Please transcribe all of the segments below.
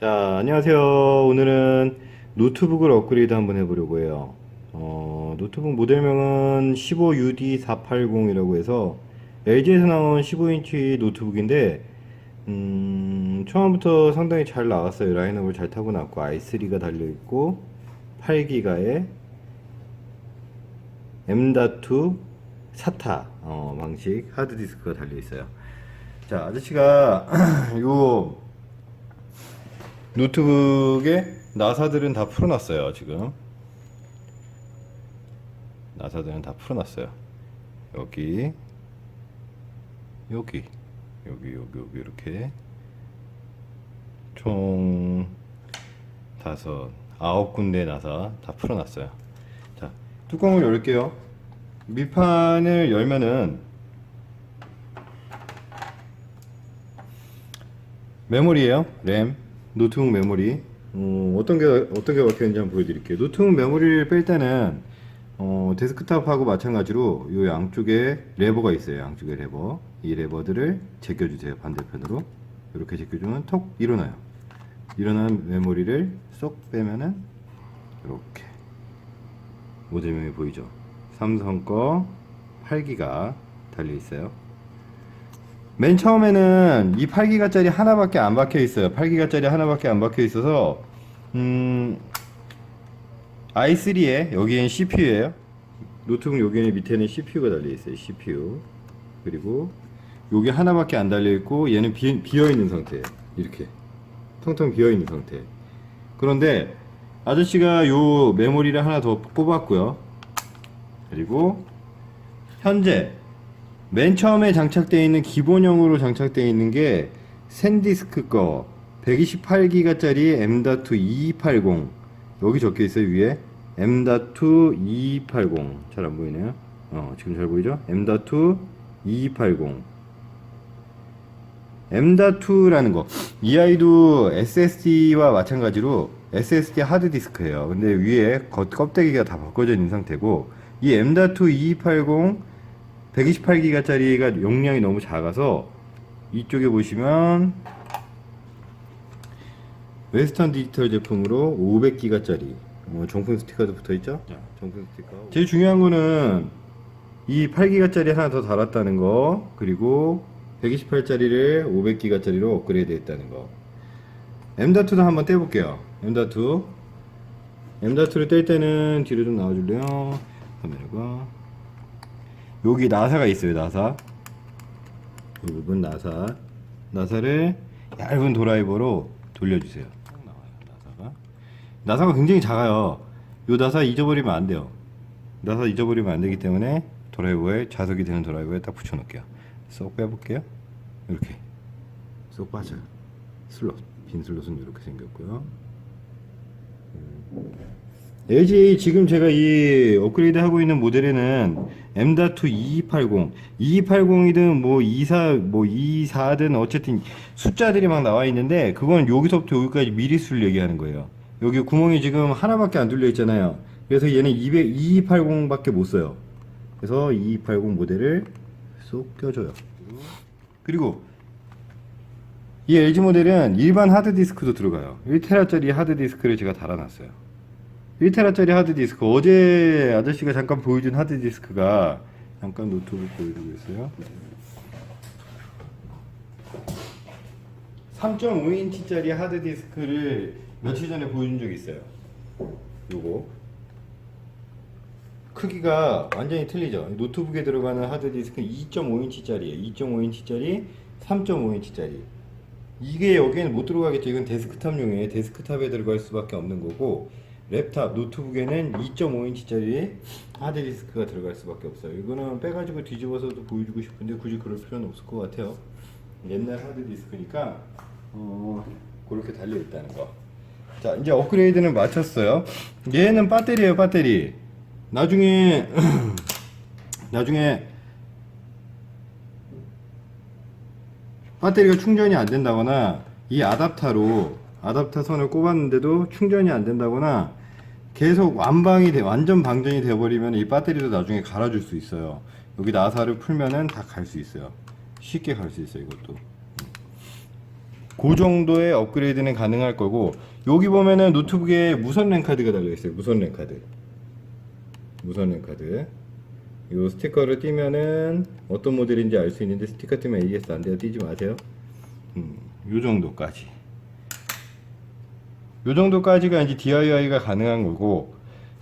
자, 안녕하세요. 오늘은 노트북을 업그레이드 한번 해보려고 해요. 어, 노트북 모델명은 15UD480 이라고 해서 LG에서 나온 15인치 노트북인데, 음, 처음부터 상당히 잘 나왔어요. 라인업을 잘 타고 나왔고, i3가 달려있고, 8기가에 M.2 SATA 어, 방식 하드디스크가 달려있어요. 자, 아저씨가 요 노트북에 나사들은 다 풀어놨어요 지금. 나사들은 다 풀어놨어요. 여기 여기 여기 여기 여기 이렇게. 총 다섯 아홉 군데 나사 다 풀어놨어요. 자 뚜껑을 열게요. 밑판을 열면은 메모리예요 램 노트북 메모리. 어, 어떤 게 어떤 게 박혀 있는지 한번 보여드릴게요. 노트북 메모리를 뺄 때는 어, 데스크탑하고 마찬가지로 이 양쪽에 레버가 있어요. 양쪽에 레버. 이 레버들을 제껴주세요. 반대편으로. 이렇게 제껴주면 톡 일어나요. 일어난 메모리를 쏙 빼면은 이렇게 모델명이 보이죠? 삼성 거 8기가 달려 있어요 맨 처음에는 이 8기가짜리 하나밖에 안 박혀 있어요. 8기가짜리 하나밖에 안 박혀 있어서 음 i3에 여기엔 CPU예요. 노트북 여기는 밑에는 CPU가 달려 있어요. CPU. 그리고 여기 하나밖에 안 달려 있고 얘는 비, 비어 있는 상태예요. 이렇게 텅텅 비어 있는 상태. 그런데 아저씨가 요 메모리를 하나 더 뽑았고요. 그리고 현재 맨 처음에 장착되어 있는 기본형으로 장착되어 있는 게 샌디스크 거. 128기가짜리 M.2 2280 여기 적혀 있어요 위에. M.2 2280 잘 안 보이네요. 어 지금 잘 보이죠? M.2 2280 M.2라는 거. 이 아이도 SSD와 마찬가지로 SSD 하드디스크예요. 근데 위에 겉 껍데기가 다 바꿔져 있는 상태고 이 M.2 2280 128기가짜리가 용량이 너무 작아서 이쪽에 보시면 웨스턴 디지털 제품으로 500기가짜리 뭐 정품 스티커도 붙어 있죠? 정품 스티커. 제일 중요한 거는 이 8기가짜리 하나 더 달았다는 거 그리고 128짜리를 500기가짜리로 업그레이드 했다는 거. M.2도 한번 떼볼게요. M.2 M.2를 뗄 때는 뒤로 좀 나와줄래요? 카메라가 여기 나사가 있어요 나사. 이 부분 나사. 나사를 얇은 드라이버로 돌려주세요. 나사가. 굉장히 작아요. 요 나사 잊어버리면 안 돼요. 나사 잊어버리면 안 되기 때문에 드라이버에 자석이 되는 드라이버에 딱 붙여 놓을게요. 쏙 빼볼게요. 이렇게. 쏙 빠져요. 슬롯 빈 슬롯은 이렇게 생겼고요 LG 지금 제가 이 업그레이드 하고 있는 모델에는 M.2 2280, 2280이든 뭐 24, 뭐 24든 어쨌든 숫자들이 막 나와 있는데 그건 여기서부터 여기까지 미리수를 얘기하는 거예요. 여기 구멍이 지금 하나밖에 안 뚫려 있잖아요. 그래서 얘는 200, 2280밖에 못 써요. 그래서 2280 모델을 쏙 껴줘요. 그리고 이 LG 모델은 일반 하드디스크도 들어가요. 1테라짜리 하드디스크를 제가 달아놨어요. 1테라짜리 하드디스크. 어제 아저씨가 잠깐 보여준 하드디스크가 잠깐 노트북 보여주고 있어요. 3.5인치짜리 하드디스크를 며칠 전에 보여준 적이 있어요. 요거. 크기가 완전히 틀리죠. 노트북에 들어가는 하드디스크는 2.5인치짜리예요. 2.5인치짜리 3.5인치짜리. 이게 여기에는 못 들어가겠죠. 이건 데스크탑용이에요. 데스크탑에 들어갈 수밖에 없는 거고 랩탑, 노트북에는 2.5인치짜리 하드디스크가 들어갈 수밖에 없어요. 이거는 빼가지고 뒤집어서도 보여주고 싶은데 굳이 그럴 필요는 없을 것 같아요. 옛날 하드디스크니까 어, 그렇게 달려 있다는 거. 자, 이제 업그레이드는 마쳤어요. 얘는 배터리예요, 배터리. 나중에 나중에 배터리가 충전이 안 된다거나 이 아답타로 아답터 선을 꼽았는데도 충전이 안 된다거나 계속 완방이 돼 완전 방전이 돼 버리면 이 배터리도 나중에 갈아줄 수 있어요 여기 나사를 풀면은 다 갈 수 있어요 쉽게 갈 수 있어요 이것도 그 정도의 업그레이드는 가능할 거고 여기 보면은 노트북에 무선 랜 카드가 달려 있어요. 무선 랜 카드. 무선 랜 카드. 이 스티커를 띄면은 어떤 모델인지 알 수 있는데 스티커 띄면 AS 안 돼요. 띄지 마세요. 음, 요 정도까지. 요 정도까지가 이제 DIY가 가능한 거고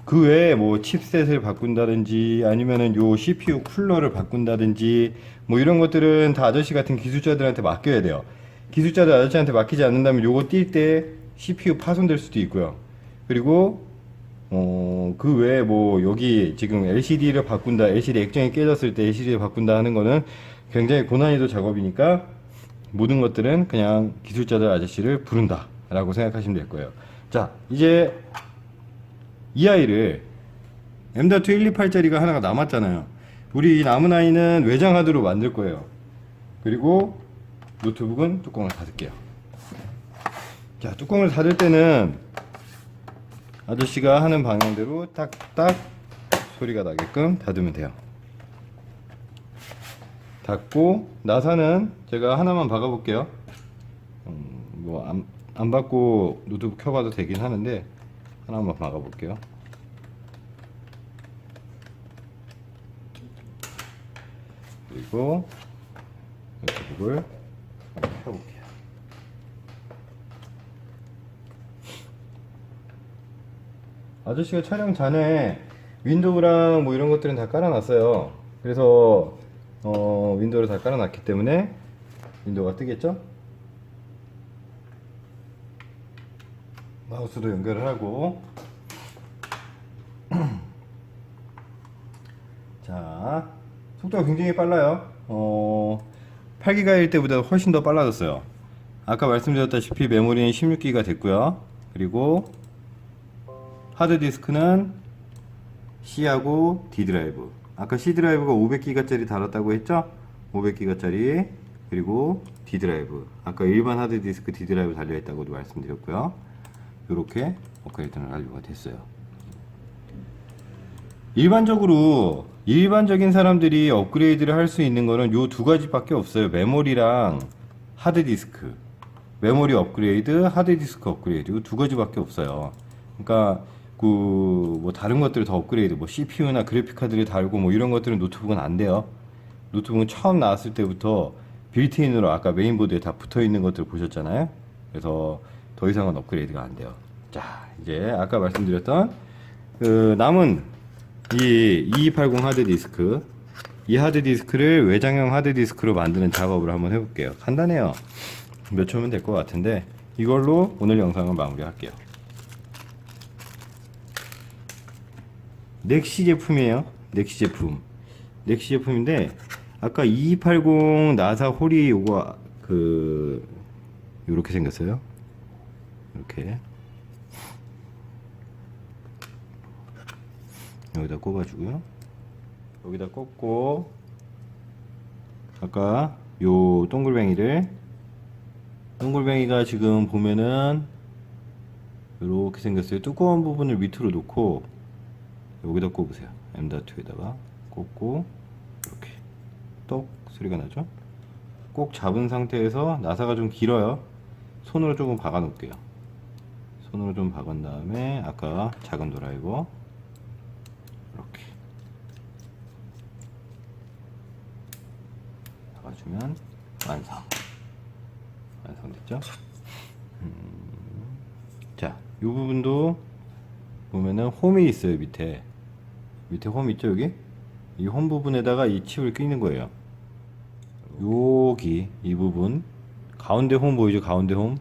그 외에 뭐 칩셋을 바꾼다든지 아니면은 요 CPU 쿨러를 바꾼다든지 뭐 이런 것들은 다 아저씨 같은 기술자들한테 맡겨야 돼요. 기술자들 아저씨한테 맡기지 않는다면 요거 뛸 때 CPU 파손될 수도 있고요. 그리고 어, 그 외에 뭐 여기 지금 LCD를 바꾼다, LCD 액정이 깨졌을 때 LCD를 바꾼다 하는 거는 굉장히 고난이도 작업이니까 모든 것들은 그냥 기술자들 아저씨를 부른다 라고 생각하시면 될 거예요. 자, 이제 이 아이를 M.2 128짜리가 하나가 남았잖아요. 우리 이 남은 아이는 외장 하드로 만들 거예요. 그리고 노트북은 뚜껑을 닫을게요. 자, 뚜껑을 닫을 때는 아저씨가 하는 방향대로 딱딱 소리가 나게끔 닫으면 돼요. 닫고 나사는 제가 하나만 박아 볼게요. 음, 뭐 안 안 받고 노트북 켜봐도 되긴 하는데 하나만 박아볼게요. 그리고 노트북을 켜볼게요. 아저씨가 촬영 전에 윈도우랑 뭐 이런 것들은 다 깔아놨어요. 그래서 어, 윈도우를 다 깔아놨기 때문에 윈도우가 뜨겠죠? 마우스도 연결을 하고 자 속도가 굉장히 빨라요. 어, 8기가일 때보다 훨씬 더 빨라졌어요. 아까 말씀드렸다시피 메모리는 16기가 됐고요. 그리고 하드디스크는 C하고 D 드라이브. 아까 C 드라이브가 500기가짜리 달았다고 했죠? 500기가짜리 그리고 D 드라이브. 아까 일반 하드디스크 D 드라이브 달려 있다고도 말씀드렸고요. 이렇게 업그레이드는 완료가 됐어요. 일반적으로 일반적인 사람들이 업그레이드를 할 수 있는 거는 요 두 가지밖에 없어요. 메모리랑 하드디스크. 메모리 업그레이드, 하드디스크 업그레이드 이두 가지밖에 없어요. 그러니까 그 뭐 다른 것들 더 업그레이드, 뭐 CPU나 그래픽 카드를 달고 뭐 이런 것들은 노트북은 안 돼요. 노트북은 처음 나왔을 때부터 빌트인으로 아까 메인보드에 다 붙어 있는 것들 보셨잖아요. 그래서 더 이상은 업그레이드가 안 돼요. 자, 이제 아까 말씀드렸던 그 남은 이 2280 하드디스크 이 하드디스크를 외장형 하드디스크로 만드는 작업을 한번 해볼게요. 간단해요. 몇 초면 될 것 같은데 이걸로 오늘 영상을 마무리할게요. 넥시 제품이에요. 넥시 제품. 넥시 제품인데 아까 2280 나사 홀이 요거 그 요렇게 생겼어요. 이렇게 여기다 꼽아주고요. 여기다 꽂고 아까 요 동글뱅이를 동글뱅이가 지금 보면은 이렇게 생겼어요. 두꺼운 부분을 밑으로 놓고 여기다 꼽으세요. M.2에다가 꽂고 이렇게 똑 소리가 나죠? 꼭 잡은 상태에서 나사가 좀 길어요. 손으로 조금 박아 놓을게요. 손으로 좀 박은 다음에 아까 작은 드라이버 이렇게 박아주면 완성. 완성됐죠? 음, 자, 이 부분도 보면은 홈이 있어요 밑에. 밑에 홈 있죠 여기? 이 홈 부분에다가 이 칩을 끼는 거예요. 여기 이 부분. 가운데 홈 보이죠? 가운데 홈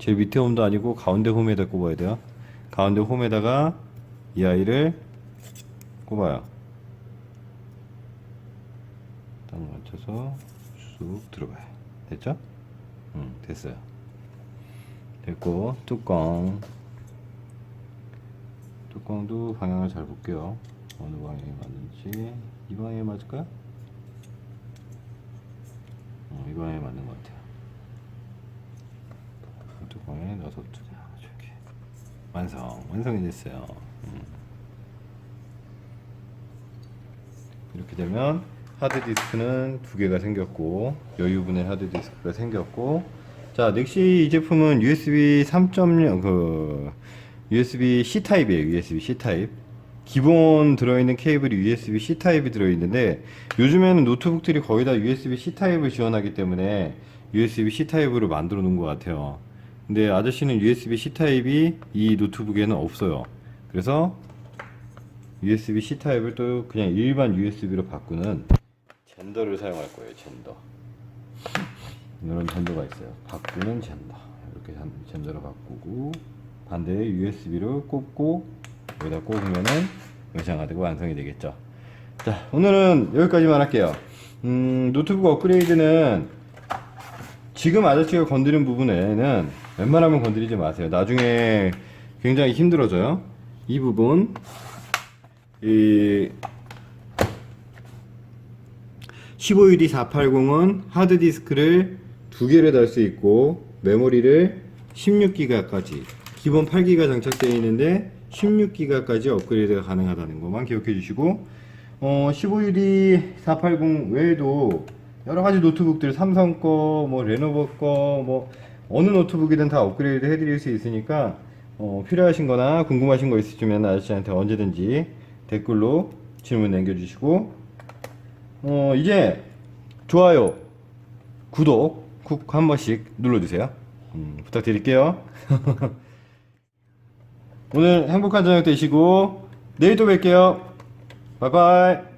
제일 밑에 홈도 아니고 가운데 홈에다 꼽아야 돼요 가운데 홈에다가 이 아이를 꼽아요 딱 맞춰서 쑥 들어가요 됐죠? 응 됐어요 됐고 뚜껑 뚜껑도 방향을 잘 볼게요. 어느 방향이 맞는지 이 방향에 맞을까요? 어, 이 방향에 맞는 것 같아요. 뚜껑에 넣어서 이렇게 완성 완성이 됐어요. 음. 이렇게 되면 하드 디스크는 두 개가 생겼고 여유분의 하드 디스크가 생겼고 자, 넥시 이 제품은 USB 3.0 그 USB C 타입이에요. USB C 타입. 기본 들어있는 케이블이 USB C 타입이 들어있는데 요즘에는 노트북들이 거의 다 USB C 타입을 지원하기 때문에 USB C 타입으로 만들어 놓은 것 같아요. 근데 아저씨는 USB C 타입이 이 노트북에는 없어요. 그래서 USB C 타입을 또 그냥 일반 USB로 바꾸는 젠더를 사용할 거예요. 젠더. 이런 젠더가 있어요. 바꾸는 젠더. 이렇게 젠- 젠더로 바꾸고 반대에 USB로 꼽고 여기다 꼽으면은 영상화 되고 완성이 되겠죠. 자, 오늘은 여기까지만 할게요. 음, 노트북 업그레이드는 지금 아저씨가 건드린 부분에는 웬만하면 건드리지 마세요. 나중에 굉장히 힘들어져요. 이 부분, 이 15UD 480은 하드디스크를 두 개를 달 수 있고 메모리를 16기가까지 기본 8기가 장착되어 있는데 16기가까지 업그레이드가 가능하다는 것만 기억해 주시고 어, 15UD 480 외에도 여러 가지 노트북들 삼성 거, 뭐 레노버 거, 뭐 어느 노트북이든 다 업그레이드 해드릴 수 있으니까 어, 필요하신 거나 궁금하신 거 있으시면 아저씨한테 언제든지 댓글로 질문 남겨주시고 어, 이제 좋아요, 구독 쿡 한 번씩 눌러주세요. 음, 부탁드릴게요. 오늘 행복한 저녁 되시고 내일 또 뵐게요. 바이바이.